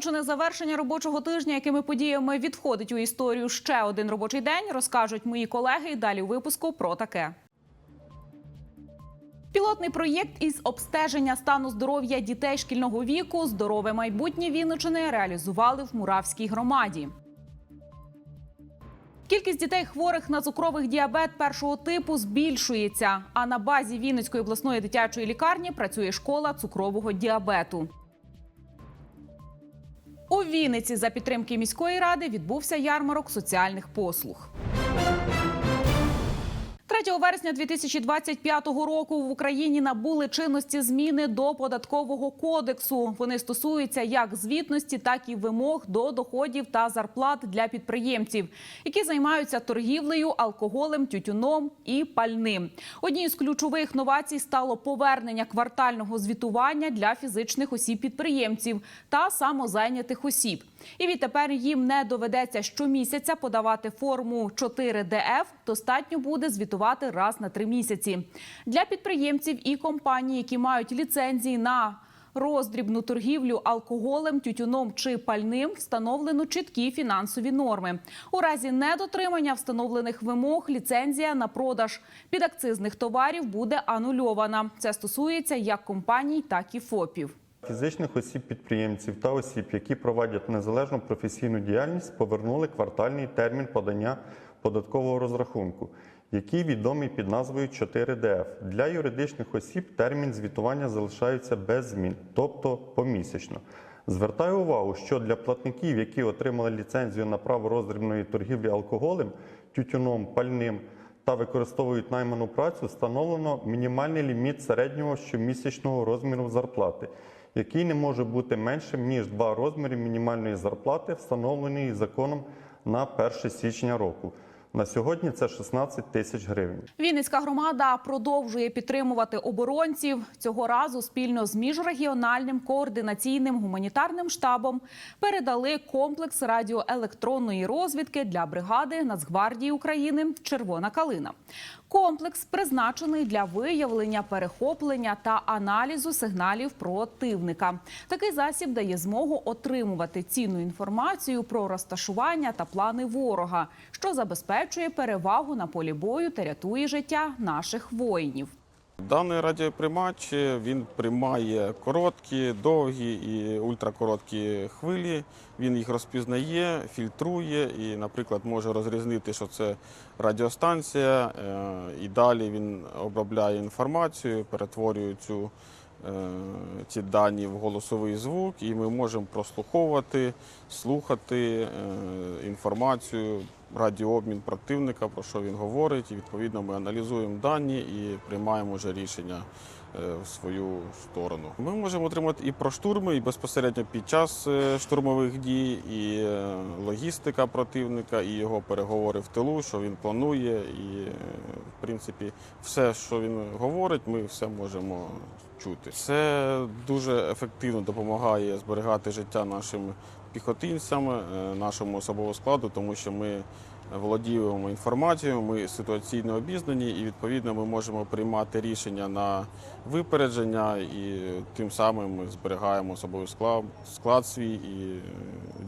Вінничини завершення робочого тижня, якими подіями відвходить у історію ще один робочий день, розкажуть мої колеги. І далі у випуску про таке. Пілотний проєкт із обстеження стану здоров'я дітей шкільного віку Здорове майбутнє Вінничини реалізували в Муравській громаді. Кількість дітей хворих на цукровий діабет першого типу збільшується. А на базі Вінницької обласної дитячої лікарні працює школа цукрового діабету. У Вінниці за підтримки міської ради відбувся ярмарок соціальних послуг. 3 вересня 2025 року в Україні набули чинності зміни до податкового кодексу. Вони стосуються як звітності, так і вимог до доходів та зарплат для підприємців, які займаються торгівлею, алкоголем, тютюном і пальним. Однією з ключових новацій стало повернення квартального звітування для фізичних осіб-підприємців та самозайнятих осіб. І відтепер їм не доведеться щомісяця подавати форму 4ДФ. Достатньо буде звітувати раз на три місяці. Для підприємців і компаній, які мають ліцензії на роздрібну торгівлю алкоголем, тютюном чи пальним, встановлено чіткі фінансові норми. У разі недотримання встановлених вимог ліцензія на продаж підакцизних товарів буде анульована. Це стосується як компаній, так і ФОПів. Фізичних осіб-підприємців та осіб, які проводять незалежну професійну діяльність, повернули квартальний термін подання податкового розрахунку, який відомий під назвою 4ДФ. Для юридичних осіб термін звітування залишається без змін, тобто помісячно. Звертаю увагу, що для платників, які отримали ліцензію на право роздрібної торгівлі алкоголем, тютюном, пальним та використовують найману працю, встановлено мінімальний ліміт середнього щомісячного розміру зарплати, який не може бути меншим ніж два розміри мінімальної зарплати, встановленої законом на 1 січня року. На сьогодні це 16 тисяч гривень. Вінницька громада продовжує підтримувати оборонців. Цього разу спільно з міжрегіональним координаційним гуманітарним штабом передали комплекс радіоелектронної розвідки для бригади Нацгвардії України Червона калина. Комплекс призначений для виявлення, перехоплення та аналізу сигналів противника. Такий засіб дає змогу отримувати цінну інформацію про розташування та плани ворога, що забезпечує перевагу на полі бою та рятує життя наших воїнів. Даний радіоприймач він приймає короткі, довгі і ультракороткі хвилі. Він їх розпізнає, фільтрує і, наприклад, може розрізнити, що це радіостанція. е, І далі він обробляє інформацію, перетворює цю, ці дані в голосовий звук, і ми можемо прослуховувати, слухати е, інформацію, радіообмін противника, про що він говорить. І відповідно ми аналізуємо дані і приймаємо вже рішення е, в свою сторону. Ми можемо отримати і про штурми, і безпосередньо під час е, штурмових дій, і е, логістика противника, і його переговори в тилу, що він планує, і е, в принципі все, що він говорить, ми все можемо чути. Це дуже ефективно допомагає зберігати життя нашим піхотинцям, е, нашому особовому складу, тому що ми володіємо інформацією, ми ситуаційно обізнані, і відповідно ми можемо приймати рішення на випередження, і тим самим ми зберігаємо особовий склад, склад свій і е,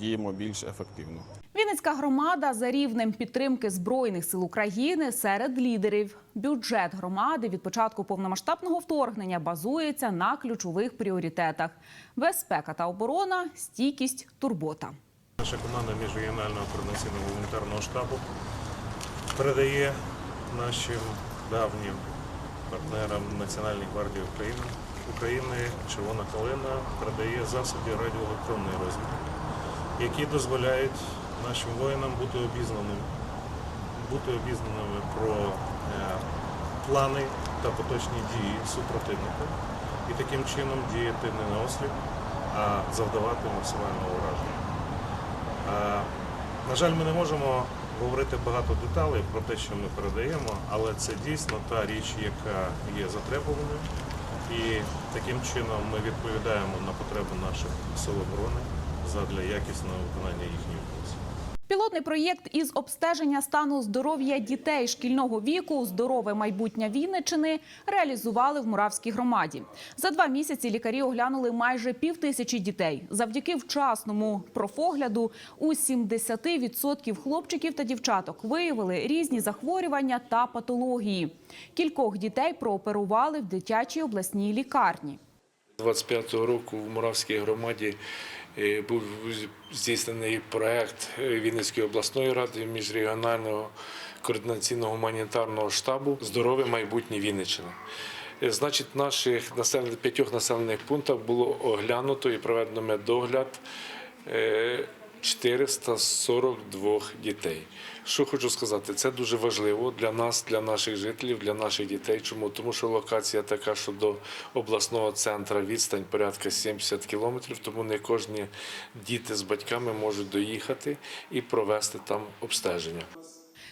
діємо більш ефективно. Вінницька громада за рівнем підтримки збройних сил України серед лідерів. Бюджет громади від початку повномасштабного вторгнення базується на ключових пріоритетах: безпека та оборона, стійкість, турбота. Наша команда міжрегіонального координаційного гуманітарного штабу передає нашим давнім партнерам Національній гвардії України України Червона калина передає засоби радіоелектронної розвідки, які дозволяють нашим воїнам бути обізнаними, бути обізнаними про е, плани та поточні дії супротивника і таким чином діяти не на осліп, а завдавати максимального ураження. Е, На жаль, ми не можемо говорити багато деталей про те, що ми передаємо, але це дійсно та річ, яка є затребуваною. І таким чином ми відповідаємо на потреби наших сил оборони задля якісного виконання функції. Пілотний проєкт із обстеження стану здоров'я дітей шкільного віку Здорове майбутнє Вінничини реалізували в Муравській громаді. За два місяці лікарі оглянули майже пів тисячі дітей. Завдяки вчасному профогляду у 70% хлопчиків та дівчаток виявили різні захворювання та патології. Кількох дітей прооперували в дитячій обласній лікарні. 25-го року в Муравській громаді був здійснений проект е, Вінницької обласної ради міжрегіонального координаційного гуманітарного штабу Здорове майбутнє Вінниччини. Е, Значить, наших населених п'ятьох населених пунктах було оглянуто і проведено медогляд е, 442 дітей. Що хочу сказати, це дуже важливо для нас, для наших жителів, для наших дітей. Чому? Тому що локація така, що до обласного центру відстань порядка 70 кілометрів, тому не кожні діти з батьками можуть доїхати і провести там обстеження.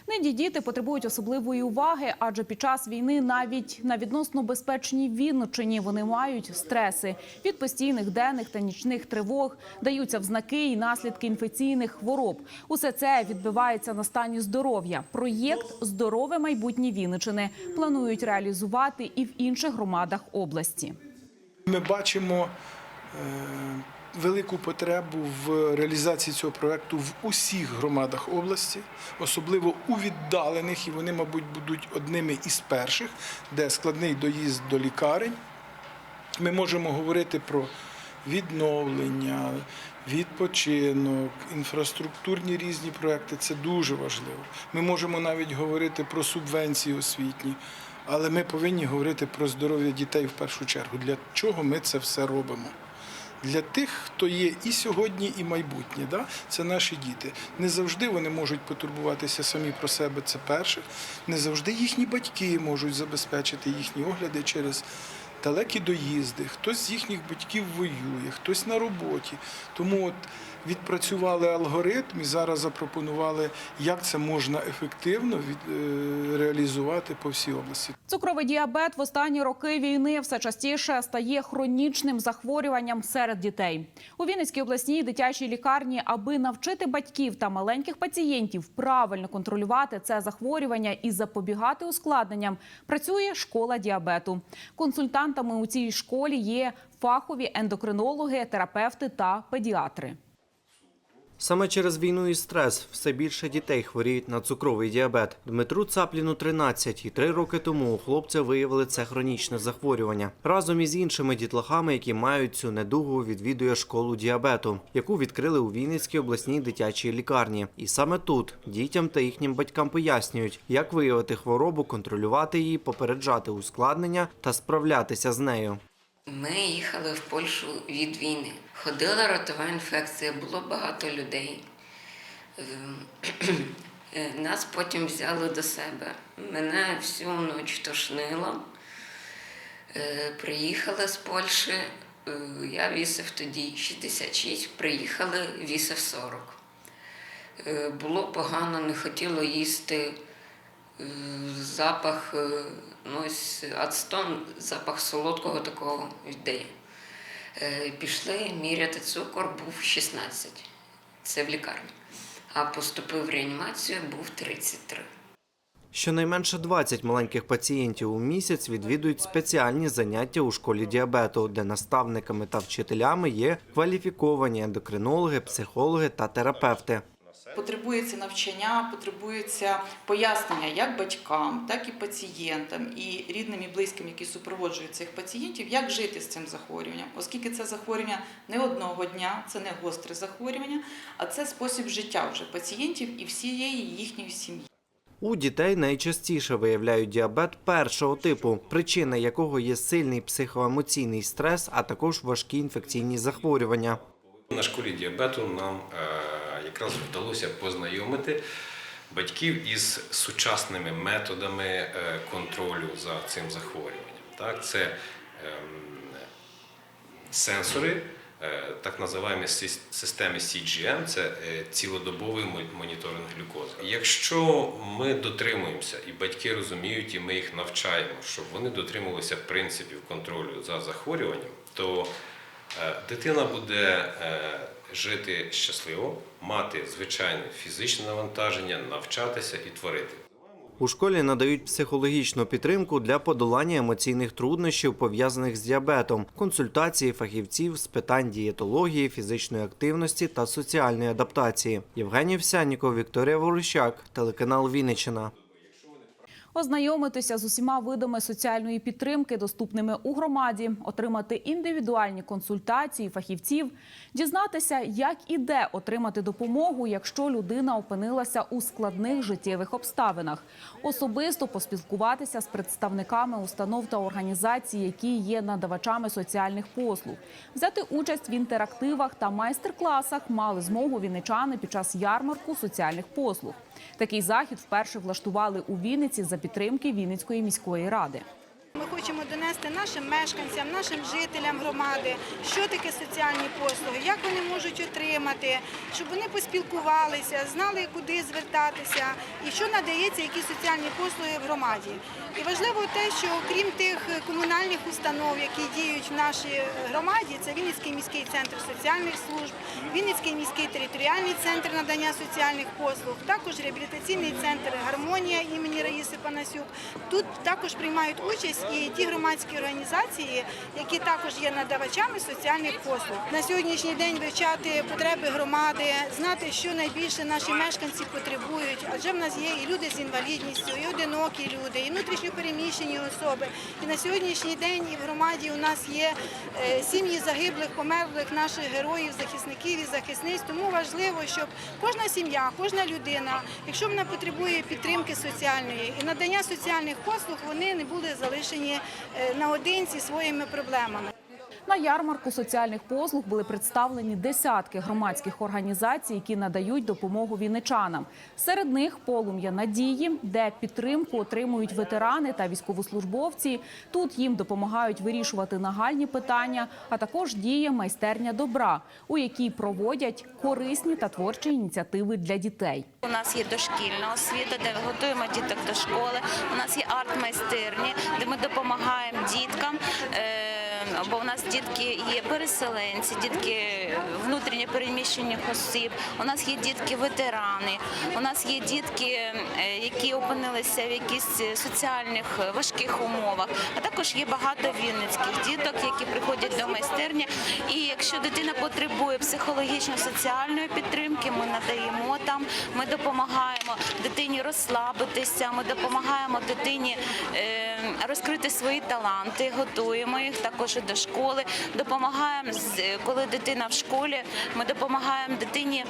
Нині діти потребують особливої уваги, адже під час війни навіть на відносно безпечній Вінниччині вони мають стреси від постійних денних та нічних тривог, даються взнаки і наслідки інфекційних хвороб. Усе це відбивається на стані здоров'я. Проєкт Здорове майбутнє Вінниччини планують реалізувати і в інших громадах області. Ми бачимо е, велику потребу в реалізації цього проекту в усіх громадах області, особливо у віддалених, і вони, мабуть, будуть одними із перших, де складний доїзд до лікарень. Ми можемо говорити про відновлення, відпочинок, інфраструктурні різні проекти. Це дуже важливо. Ми можемо навіть говорити про субвенції освітні, але ми повинні говорити про здоров'я дітей в першу чергу. Для чого ми це все робимо? Для тих, хто є і сьогодні, і майбутнє, да? це наші діти. Не завжди вони можуть потурбуватися самі про себе, це перше. Не завжди їхні батьки можуть забезпечити їхні огляди через далекі доїзди. Хтось з їхніх батьків воює, хтось на роботі. Тому от відпрацювали алгоритм і зараз запропонували, як це можна ефективно е, реалізувати по всій області. Цукровий діабет в останні роки війни все частіше стає хронічним захворюванням серед дітей. У Вінницькій обласній дитячій лікарні, аби навчити батьків та маленьких пацієнтів правильно контролювати це захворювання і запобігати ускладненням, працює школа діабету. Консультантами у цій школі є фахові ендокринологи, терапевти та педіатри. Саме через війну і стрес все більше дітей хворіють на цукровий діабет. Дмитру Цапліну 13, і три роки тому у хлопця виявили це хронічне захворювання. Разом із іншими дітлахами, які мають цю недугу, відвідує школу діабету, яку відкрили у Вінницькій обласній дитячій лікарні. І саме тут дітям та їхнім батькам пояснюють, як виявити хворобу, контролювати її, попереджати ускладнення та справлятися з нею. Ми їхали в Польщу від війни. Ходила ротова інфекція, було багато людей. Ем, Нас потім взяли до себе. Мене всю ніч тошнило. Е, Приїхали з Польщі. Е, Я вісив тоді 66, приїхали, вісив 40. Е, Було погано, не хотіло їсти. Запах, ну, ось ацтон, запах солодкого такого йде. Е, Пішли міряти цукор, був 16. Це в лікарні. А поступив в реанімацію, був 33. Щонайменше 20 маленьких пацієнтів у місяць відвідують спеціальні заняття у школі діабету, де наставниками та вчителями є кваліфіковані ендокринологи, психологи та терапевти. Потребується навчання, потребується пояснення як батькам, так і пацієнтам, і рідним і близьким, які супроводжують цих пацієнтів, як жити з цим захворюванням, оскільки це захворювання не одного дня, це не гостре захворювання, а це спосіб життя вже пацієнтів і всієї їхньої сім'ї. У дітей найчастіше виявляють діабет першого типу, причина якого є сильний психоемоційний стрес, а також важкі інфекційні захворювання. На школі діабету нам е, якраз вдалося познайомити батьків із сучасними методами е, контролю за цим захворюванням. Так, це ем, сенсори, е, так називаємо системи CGM, це е, цілодобовий моніторинг глюкози. Якщо ми дотримуємося, і батьки розуміють, і ми їх навчаємо, щоб вони дотримувалися принципів контролю за захворюванням, то дитина буде жити щасливо, мати звичайне фізичне навантаження, навчатися і творити. У школі надають психологічну підтримку для подолання емоційних труднощів, пов'язаних з діабетом, консультації фахівців з питань дієтології, фізичної активності та соціальної адаптації. Євгеній Всяніков, Вікторія Ворощак, телеканал Вінниччина. Ознайомитися з усіма видами соціальної підтримки, доступними у громаді, отримати індивідуальні консультації фахівців, дізнатися, як і де отримати допомогу, якщо людина опинилася у складних життєвих обставинах, особисто поспілкуватися з представниками установ та організацій, які є надавачами соціальних послуг, взяти участь в інтерактивах та майстер-класах мали змогу вінничани під час ярмарку соціальних послуг. Такий захід вперше влаштували у Вінниці за підтримки Вінницької міської ради. Ми хочемо донести нашим мешканцям, нашим жителям громади, що таке соціальні послуги, як вони можуть отримати, щоб вони поспілкувалися, знали, куди звертатися і що надається, які соціальні послуги в громаді. І важливо те, що крім тих комунальних установ, які діють в нашій громаді, це Вінницький міський центр соціальних служб, Вінницький міський територіальний центр надання соціальних послуг, також реабілітаційний центр Гармонія імені Раїси Панасюк. Тут також приймають участь і ті громадські організації, які також є надавачами соціальних послуг. На сьогоднішній день вивчати потреби громади, знати, що найбільше наші мешканці потребують, адже в нас є і люди з інвалідністю, і одинокі люди, і внутрішньопереміщені особи. І на сьогоднішній день і в громаді у нас є е, сім'ї загиблих, померлих наших героїв, захисників і захисниць. Тому важливо, щоб кожна сім'я, кожна людина, якщо вона потребує підтримки соціальної і надання соціальних послуг, вони не були залишені е, наодинці своїми проблемами. На ярмарку соціальних послуг були представлені десятки громадських організацій, які надають допомогу вінничанам. Серед них полум'я надії, де підтримку отримують ветерани та військовослужбовці. Тут їм допомагають вирішувати нагальні питання, а також діє майстерня добра, у якій проводять корисні та творчі ініціативи для дітей. У нас є дошкільна освіта, де готуємо діток до школи. У нас є арт-майстерні, де ми допомагаємо діткам. е, Бо у нас дітки є переселенці, дітки внутрішньо переміщених осіб. У нас є дітки ветерани. У нас є дітки, е, які опинилися в якихось соціальних е, важких умовах. А також є багато вінницьких діток, які приходять до майстерні. І якщо дитина потребує психологічно-соціальної підтримки, ми надаємо там. Ми допомагаємо дитині розслабитися. Ми допомагаємо дитині е, розкрити свої таланти, готуємо їх також і до школи. Допомагаємо з- коли дитина в школі. Ми допомагаємо дитині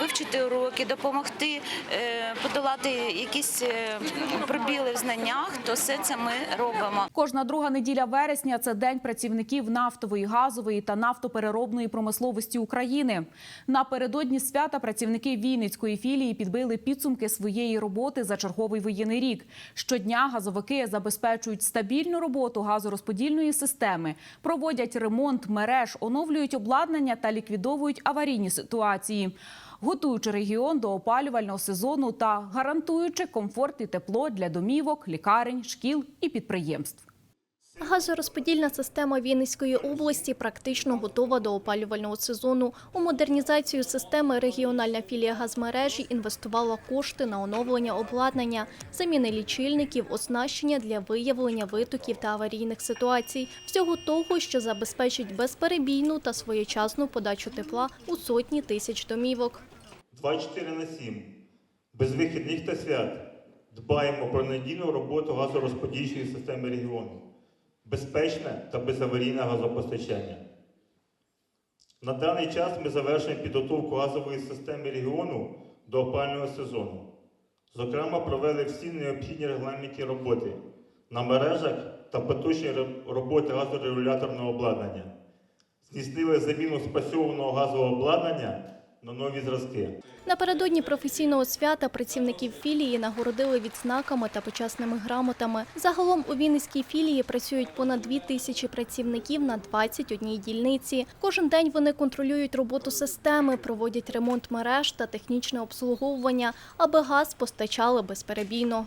вивчити уроки, допомогти е, подолати якісь е, пробіли в знаннях. То все це ми робимо. Кожна друга неділя вересня це день працівників нафтової, газової та нафтопереробної промисловості України. Напередодні свята працівники Вінницької філії підбили підсумки своєї роботи за черговий воєнний рік. Щодня газовики забезпечують стабільну роботу газорозподільної системи, проводять ремонт мереж, оновлюють обладнання та ліквідовують аварійні ситуації. Готуючи регіон до опалювального сезону та гарантуючи комфорт і тепло для домівок, лікарень, шкіл і підприємств. Газорозподільна система Вінницької області практично готова до опалювального сезону. У модернізацію системи регіональна філія газмережі інвестувала кошти на оновлення обладнання, заміни лічильників, оснащення для виявлення витоків та аварійних ситуацій. Всього того, що забезпечить безперебійну та своєчасну подачу тепла у сотні тисяч домівок. 24 на 7, без вихідних та свят дбаємо про надійну роботу газорозподільчої системи регіону, безпечне та безаварійне газопостачання. На даний час ми завершуємо підготовку газової системи регіону до опального сезону. Зокрема, провели всі необхідні регламентні роботи на мережах та поточні роботи газорегуляторного обладнання. Здійснили заміну спасьованого газового обладнання на нові зразки. Напередодні професійного свята працівників філії нагородили відзнаками та почесними грамотами. Загалом у Вінницькій філії працюють понад дві тисячі працівників на 21 дільниці. Кожен день вони контролюють роботу системи, проводять ремонт мереж та технічне обслуговування, аби газ постачали безперебійно.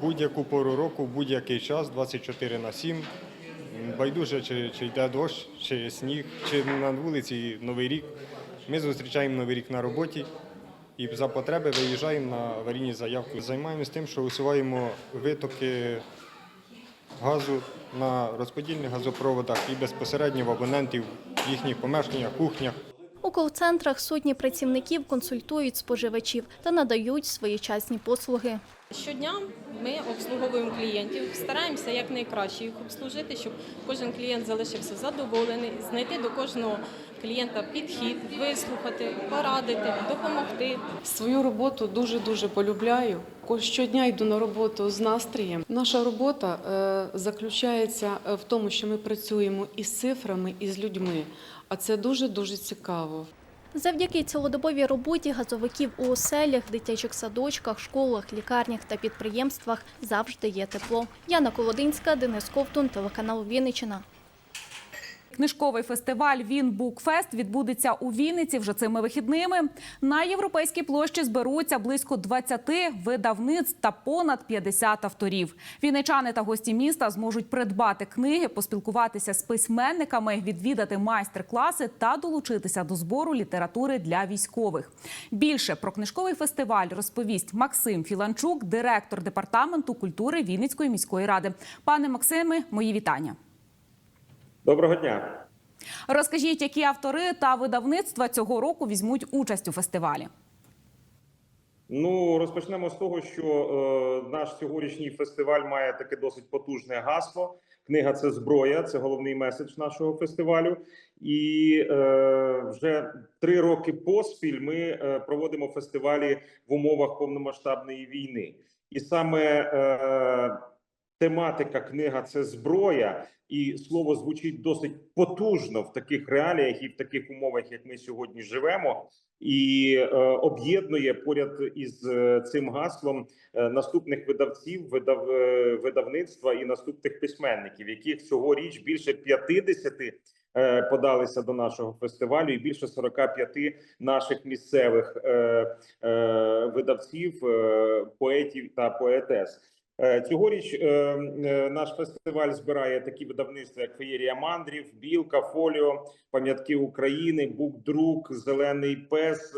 Будь-яку пору року, будь-який час, 24 на 7. Байдуже, чи, чи йде дощ, чи сніг, чи на вулиці Новий рік. Ми зустрічаємо новий рік на роботі і за потреби виїжджаємо на аварійні заявки. Займаємося тим, що усуваємо витоки газу на розподільних газопроводах і безпосередньо в абонентів в їхніх помешканнях, кухнях. У кол-центрах сотні працівників консультують споживачів та надають своєчасні послуги. Щодня ми обслуговуємо клієнтів, стараємося якнайкраще їх обслужити, щоб кожен клієнт залишився задоволений, знайти до кожного клієнта підхід, вислухати, порадити, допомогти. Свою роботу дуже дуже полюбляю. Щодня йду на роботу з настроєм. Наша робота е, заключається е, в тому, що ми працюємо із цифрами, і з людьми. А це дуже дуже цікаво. Завдяки цілодобовій роботі газовиків у оселях, дитячих садочках, школах, лікарнях та підприємствах завжди є тепло. Яна Колодинська, Денис Ковтун, телеканал Вінниччина. Книжковий фестиваль Він Букфест відбудеться у Вінниці вже цими вихідними. На європейській площі зберуться близько 20 видавництв та понад 50 авторів. Вінничани та гості міста зможуть придбати книги, поспілкуватися з письменниками, відвідати майстер-класи та долучитися до збору літератури для військових. Більше про книжковий фестиваль розповість Максим Філанчук, директор департаменту культури Вінницької міської ради. Пане Максиме, мої вітання. Доброго дня. Розкажіть, які автори та видавництва цього року візьмуть участь у фестивалі. Ну розпочнемо з того, що е, наш цьогорічний фестиваль має таке досить потужне гасло. Книга це зброя, це головний меседж нашого фестивалю. І е, вже три роки поспіль ми е, проводимо фестивалі в умовах повномасштабної війни. І саме е, тематика книга це зброя, і слово звучить досить потужно в таких реаліях і в таких умовах, як ми сьогодні живемо, і е, об'єднує поряд із е, цим гаслом е, наступних видавців, видав, е, видавництва і наступних письменників, яких цьогоріч більше 50 е, подалися до нашого фестивалю, і більше 45 наших місцевих е, е, видавців, е, поетів та поетес. Е, Цьогоріч е, е, наш фестиваль збирає такі видавництва, як Феєрія Мандрів, Білка, Фоліо, Пам'ятки України, Букдрук, Зелений Пес,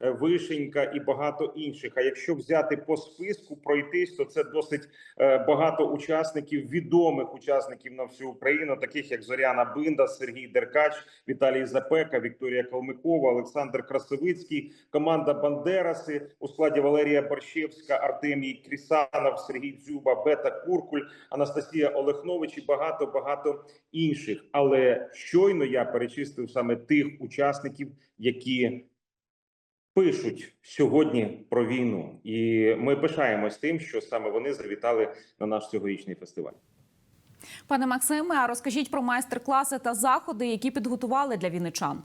Вишенька і багато інших. А якщо взяти по списку пройтись, то це досить багато учасників, відомих учасників на всю Україну, таких як Зоряна Бинда, Сергій Деркач, Віталій Запека, Вікторія Калмикова, Олександр Красовицький, команда Бандераси у складі Валерія Борщевська, Артемій Крісанов, Сергій Дзюба, Бета Куркуль, Анастасія Олехнович і багато багато інших. Але щойно я перечислив саме тих учасників, які пишуть сьогодні про війну, і ми пишаємось тим, що саме вони завітали на наш цьогорічний фестиваль. Пане Максиме, а розкажіть про майстер-класи та заходи, які підготували для вінничан.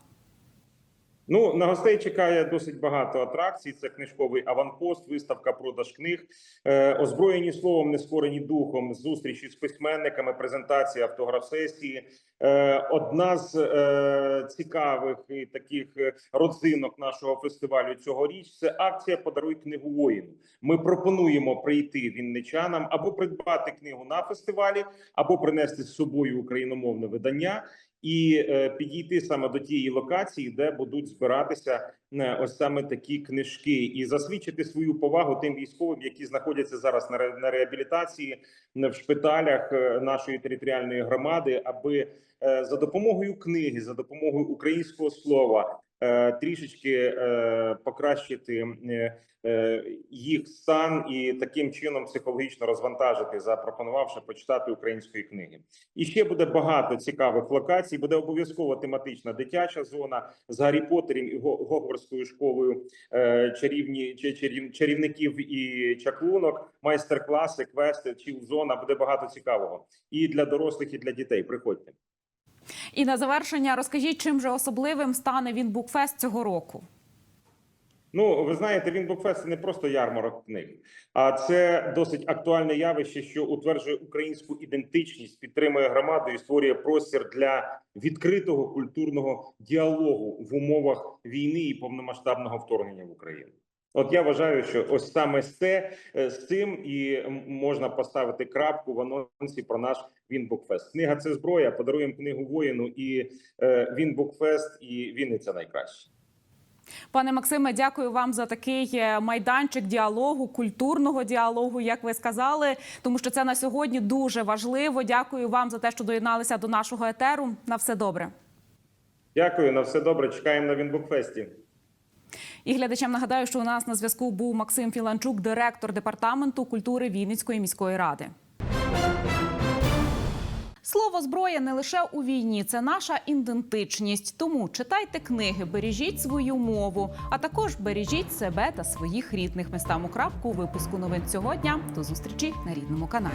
Ну на гостей чекає досить багато атракцій. Це книжковий аванпост, виставка продаж книг, е, озброєні словом, не скорені духом, зустрічі з письменниками, презентації, автограф-сесії. Е, одна з е, цікавих і таких е, родзинок нашого фестивалю цьогоріч це акція Подаруй книгу воїну. Ми пропонуємо прийти вінничанам або придбати книгу на фестивалі, або принести з собою україномовне видання і е, підійти саме до тієї локації, де будуть збиратися е, ось саме такі книжки, і засвідчити свою повагу тим військовим, які знаходяться зараз на ре- на реабілітації е, в шпиталях нашої територіальної громади, аби за допомогою книги, за допомогою українського слова. Е, Трішечки е, покращити е, їх стан і таким чином психологічно розвантажити, запропонувавши почитати української книги. І ще буде багато цікавих локацій. Буде обов'язково тематична дитяча зона з Гаррі Поттером і Го- Гогвардською школою чарівні чарів, чарівників і чаклунок, майстер-класи, квести, чіл-зона. Буде багато цікавого і для дорослих, і для дітей. Приходьте. І на завершення розкажіть, чим же особливим стане він Букфест цього року. Ну, ви знаєте, він Букфест не просто ярмарок книг, а це досить актуальне явище, що утверджує українську ідентичність, підтримує громаду і створює простір для відкритого культурного діалогу в умовах війни і повномасштабного вторгнення в Україну. От я вважаю, що ось саме з це е, з цим і можна поставити крапку в анонсі про наш Вінбукфест. Книга це зброя. Подаруємо книгу воїну і е, Вінбукфест, і Вінниця найкраще. Пане Максиме, дякую вам за такий е, майданчик діалогу, культурного діалогу, як ви сказали, тому що це на сьогодні дуже важливо. Дякую вам за те, що доєдналися до нашого етеру. На все добре. Дякую, на все добре. Чекаємо на Вінбукфесті. І глядачам нагадаю, що у нас на зв'язку був Максим Філанчук, директор департаменту культури Вінницької міської ради. Слово зброя не лише у війні, це наша ідентичність. Тому читайте книги, бережіть свою мову, а також бережіть себе та своїх рідних. Ми ставимо крапку у випуску новин цього дня. До зустрічі на рідному каналі.